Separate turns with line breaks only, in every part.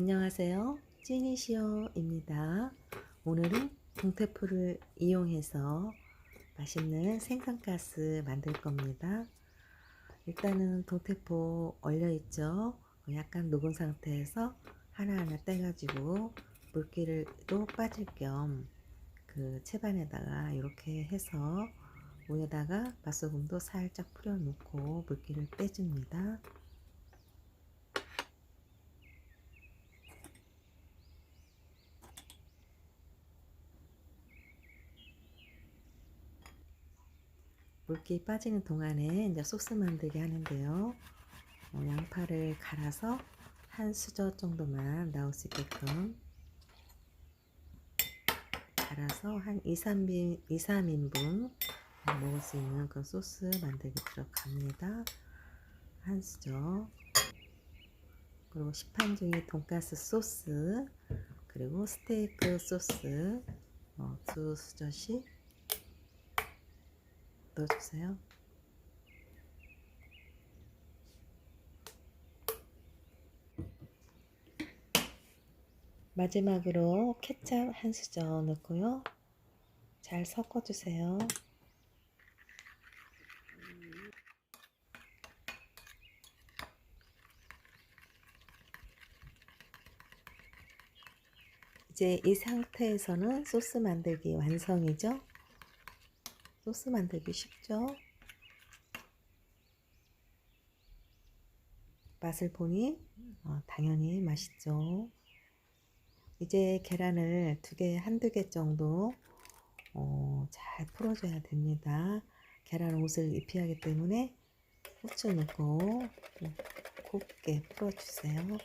안녕하세요. 찌니시오입니다. 오늘은 동태풀을 이용해서 맛있는 생선가스 만들 겁니다. 일단은 동태포 얼려있죠. 약간 녹은 상태에서 하나하나 떼가지고 물기를 또 빠질 겸 그 채반에다가 이렇게 해서 위에다가 맛소금도 살짝 뿌려 놓고 물기를 빼줍니다. 물기 빠지는 동안에 이제 소스 만들기 하는데요. 어, 양파를 갈아서 한 수저 정도만 나올 수 있게끔 갈아서 한 2, 3인, 2, 3인분 먹을 수 있는 그 소스 만들기 들어갑니다. 한 수저 그리고 시판중에 돈가스 소스 그리고 스테이크 소스 어, 두 수저씩 넣어주세요. 마지막으로 케찹 한 수저 넣고요. 잘 섞어주세요. 이제 이 상태에서는 소스 만들기 완성이죠. 소스 만들기 쉽죠? 맛을 보니 어, 당연히 맛있죠. 이제 계란을 두 개, 한두 개 정도 어, 잘 풀어줘야 됩니다. 계란 옷을 입혀야 하기 때문에 후추 넣고 곱게 풀어주세요.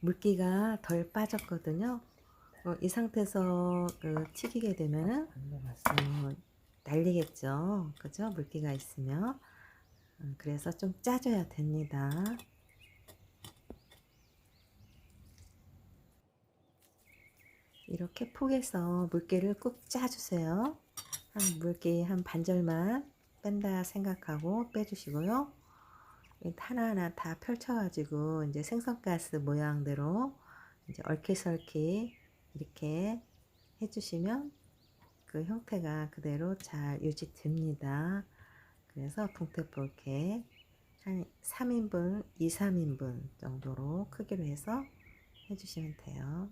물기가 덜 빠졌거든요. 어, 이 상태에서 그 튀기게 되면은 어, 날리겠죠. 그죠? 물기가 있으면. 어, 그래서 좀 짜줘야 됩니다. 이렇게 폭에서 물기를 꾹 짜주세요. 한 물기 한 반절만 뺀다 생각하고 빼주시고요. 하나하나 다 펼쳐가지고 이제 생선가스 모양대로 이제 얼키설키 이렇게 해주시면 그 형태가 그대로 잘 유지됩니다. 그래서 이렇게 한 3인분, 2, 3인분 정도로 크기로 해서 해주시면 돼요.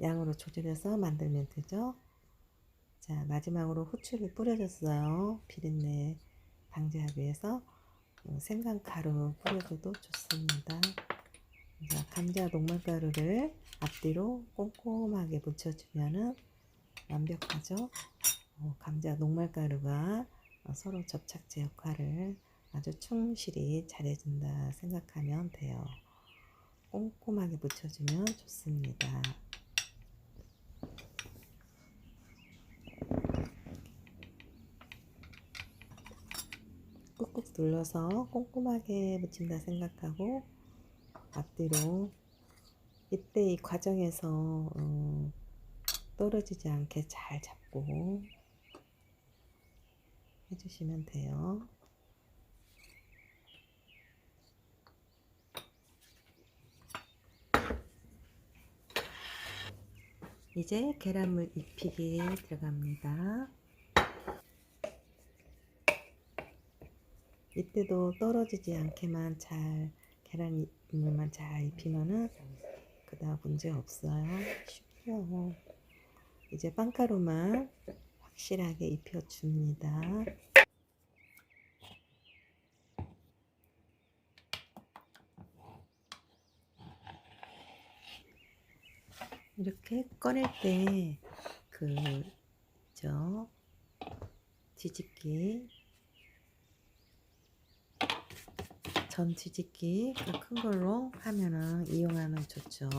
양으로 조절해서 만들면 되죠. 자, 마지막으로 후추를 뿌려줬어요. 비린내 방지하기 위해서 어, 생강가루 뿌려줘도 좋습니다. 자, 감자 녹말가루를 앞뒤로 꼼꼼하게 묻혀주면 완벽하죠. 어, 감자 녹말가루가 어, 서로 접착제 역할을 아주 충실히 잘해준다 생각하면 돼요. 꼼꼼하게 묻혀주면 좋습니다. 꾹꾹 눌러서 꼼꼼하게 묻힌다 생각하고 앞뒤로 이때 이 과정에서 어, 떨어지지 않게 잘 잡고 해주시면 돼요. 이제 계란물 입히기 들어갑니다. 이때도 떨어지지 않게만 잘 계란 물만 잘 입히면은 그다음 문제 없어요. 쉽죠. 이제 빵가루만 확실하게 입혀줍니다. 이렇게 꺼낼 때 그 저 뒤집기 전 뒤집기 그큰 걸로 하면은 이용하면 좋죠.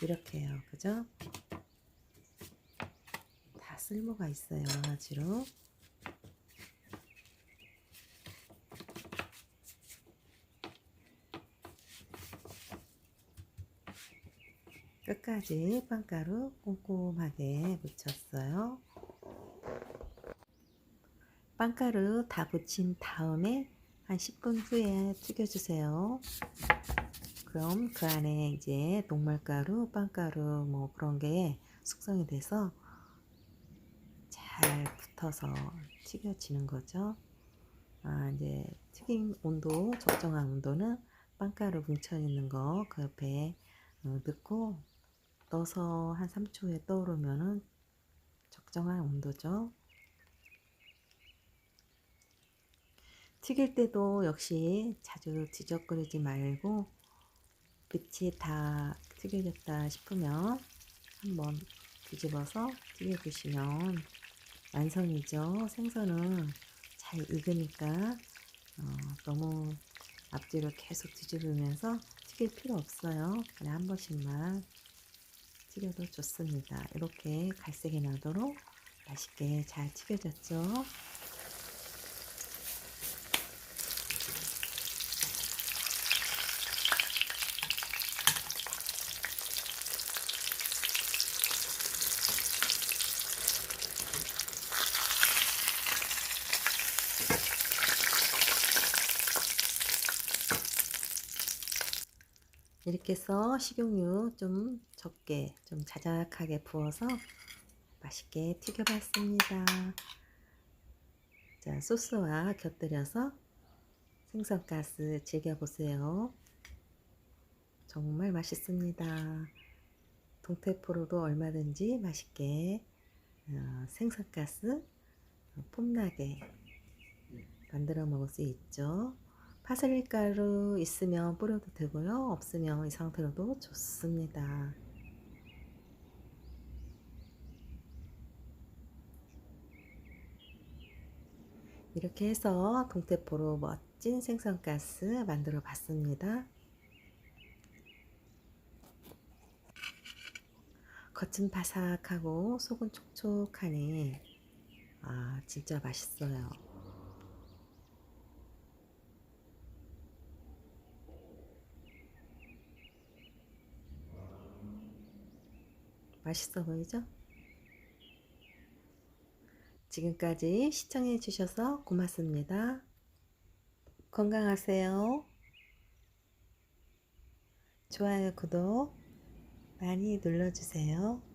이렇게 해요. 그죠? 다 쓸모가 있어요. 여러 가지로. 끝까지 빵가루 꼼꼼하게 묻혔어요. 빵가루 다 묻힌 다음에 한 10분 후에 튀겨주세요. 그럼 그 안에 이제 녹말가루, 빵가루 뭐 그런 게 숙성이 돼서 잘 붙어서 튀겨지는 거죠. 아, 이제 튀김 온도, 적정한 온도는 빵가루 뭉쳐 있는 거 그 옆에 어, 넣고 넣어서 한 3초 후에 떠오르면은 적정한 온도죠. 튀길 때도 역시 자주 뒤적거리지 말고 끝이 다 튀겨졌다 싶으면 한번 뒤집어서 튀겨주시면 완성이죠. 생선은 잘 익으니까 어, 너무 앞뒤로 계속 뒤집으면서 튀길 필요 없어요. 그냥 한 번씩만 튀겨도 좋습니다. 이렇게 갈색이 나도록 맛있게 잘 튀겨졌죠. 이렇게 해서 식용유 좀 적게 좀 자작하게 부어서 맛있게 튀겨봤습니다. 자 소스와 곁들여서 생선가스 즐겨보세요. 정말 맛있습니다. 동태포로도 얼마든지 맛있게 어, 생선가스 폼나게 만들어 먹을 수 있죠. 파슬리 가루 있으면 뿌려도 되고요. 없으면 이 상태로도 좋습니다. 이렇게 해서 동태포로 멋진 생선가스 만들어 봤습니다. 겉은 바삭하고 속은 촉촉하니 아 진짜 맛있어요. 맛있어 보이죠? 지금까지 시청해 주셔서 고맙습니다. 건강하세요. 좋아요, 구독 많이 눌러주세요.